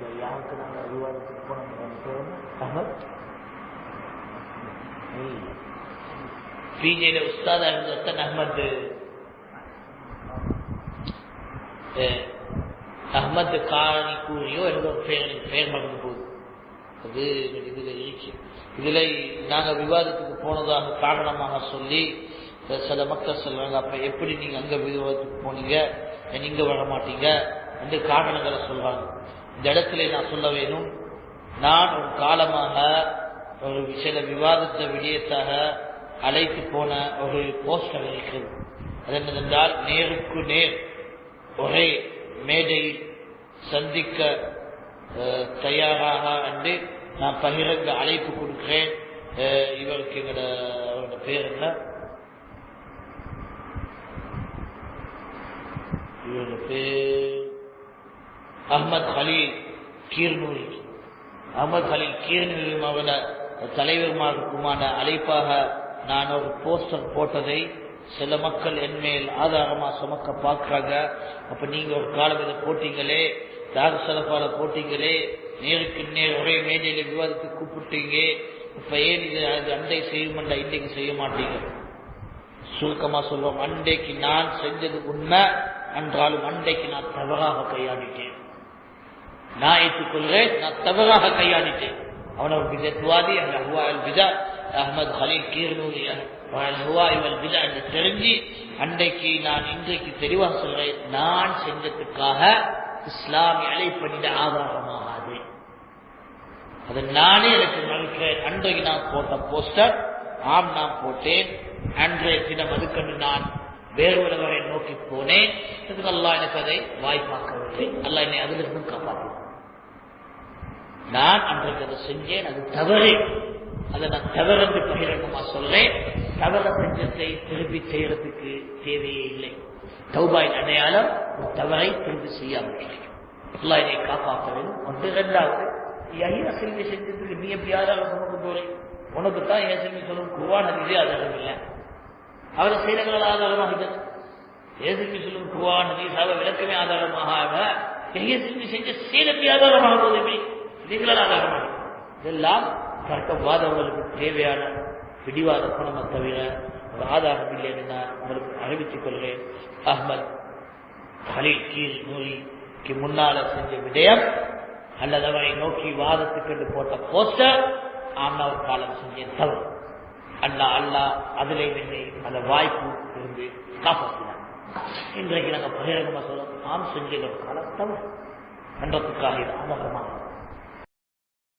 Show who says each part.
Speaker 1: இந்த யாருக்கு நாங்கள் விவாதத்துக்கு போனோம் அஹமத் பிஜேல உஸ்தாதா இருந்த அஹ்மது அஹமத் காரணி கூறியோ ஏதோ பெயர் பெயர் மறந்து போகுது. அது இதுல இருக்கு இதுல நாங்க விவாதத்துக்கு போனதாக காரணமாக சொல்லி சில மக்கள் சொல்றாங்க அப்ப எப்படி நீங்க அங்க விவாதத்துக்கு போனீங்க? நீங்க வர மாட்டீங்க? என்று காரணங்களை சொல்றாங்க. இந்த இடத்துல நான் சொல்ல வேணும் நான் ஒரு காலமாக ஒரு சில விவாதத்தை விடயத்தாக அழைத்து போன ஒரு போஸ்டர் இருக்கிறது அது என்னதென்றால் நேருக்கு நேர் ஒரே மேடையில் சந்திக்க தயாராக என்று நான் பகிரங்க அழைப்பு கொடுக்கிறேன். இவருக்கு எங்களோட அவரோட பேர் என்ன? இவரோட பேர் அஹமத் ஹலீல் கீர்னூரி அஹமத் ஹலீல் கீர்னூரி அவரோட தலைவர்மாருக்குமான அழைப்பாக நான் ஒரு போஸ்டர் போட்டதை சில மக்கள் என்மேல் ஆதாரமா சுமக்க பார்க்கிறாங்க. அப்ப நீங்க ஒரு காலம் இதை போட்டீங்களே தாக சலப்பால போட்டீங்களே நேருக்கு நேர் ஒரே மேஜையில விவாதத்துக்கு கூப்பிட்டீங்க. இப்ப ஏன் இது அண்டை செய்யுமண்டா இன்றைக்கு செய்ய மாட்டீங்க? சுருக்கமா சொல்லுவோம். அண்டைக்கு நான் செஞ்சது உண்மை என்றாலும் அண்டைக்கு நான் தவறாக கையாடிட்டேன் நான் ஏற்றுக்கொள்கிறேன் நான் தவறாக கையாளிட்டேன் அவன் ஒரு விதத்வாதி அந்த ஹுவா அல் விதா அஹமது ஹலீல் கீர்னூரி ஹுவா விதா என்று தெரிஞ்சு அன்றைக்கு நான் இன்றைக்கு தெளிவாக சொல்றேன் நான் செஞ்சதுக்காக இஸ்லாமிய அழைப்பணிட ஆதாரமாகாது. அதை நானே எனக்கு மறுக்கிறேன். அன்றைக்கு நான் போட்ட போஸ்டர் ஆம் நான் போட்டேன். அன்றைய தினம் அதுக்கன்று நான் வேறு உலகரை நோக்கி போனேன். அதுக்கு அல்லா எனக்கு அதை வாய்ப்பாக்கவில்லை அல்லா என்னை அதிலிருந்தும் காப்பாற்றினான் நான் அன்றைக்கு அதை செஞ்சேன். அது தவறு. அதை நான் தவறென்று பகிரங்கமா சொல்றேன். தவற செஞ்சத்தை திருப்பி செய்யறதுக்கு தேவையே இல்லை. தௌபாயின் அடையாளம் ஒரு தவறை திரும்பி செய்யாமல் கிடைக்கும் அல்லா என்னை காப்பாற்ற வேண்டும். ஒன்று இரண்டாவது ஐயா செல்வி செஞ்சதுக்கு நீ எப்படி யாராவது சுமக்க போறேன் உனக்கு தான் என் செல்வி சொல்லும் குருவான இதே ஆதாரம் இல்லை. அவரை செய்தங்கள் ஆதாரமாக ஏசல்வி சொல்லும் குருவான நதி விளக்கமே ஆதாரமாக எங்கே செஞ்ச சீலப்பி ஆதாரமாக போதுமே நீங்களால் ஆதாரமாக. இதெல்லாம் தர்க்கவாதவர்களுக்கு தேவையான பிடிவாத பணமை தவிர ஒரு ஆதாரம் இல்லை என்று நான் உங்களுக்கு அறிவித்துக் கொள்கிறேன். அஹ்மத் ஹலீல் கீழ் நூலிக்கு முன்னால செஞ்ச விடயம் அல்லது அவரை நோக்கி வாதத்துக்கு போட்ட போஸ்டர் ஆம்னாவு காலம் செஞ்சேன் தவறு. அல்லா அல்லா அதிலே என்னை அந்த வாய்ப்பு இருந்து காப்பாற்றினார். இன்றைக்கு நாங்கள் பகிரங்கமாக சொல்ல நாம் செஞ்ச கலத்தவர் கண்டத்துக்காக தவறு இது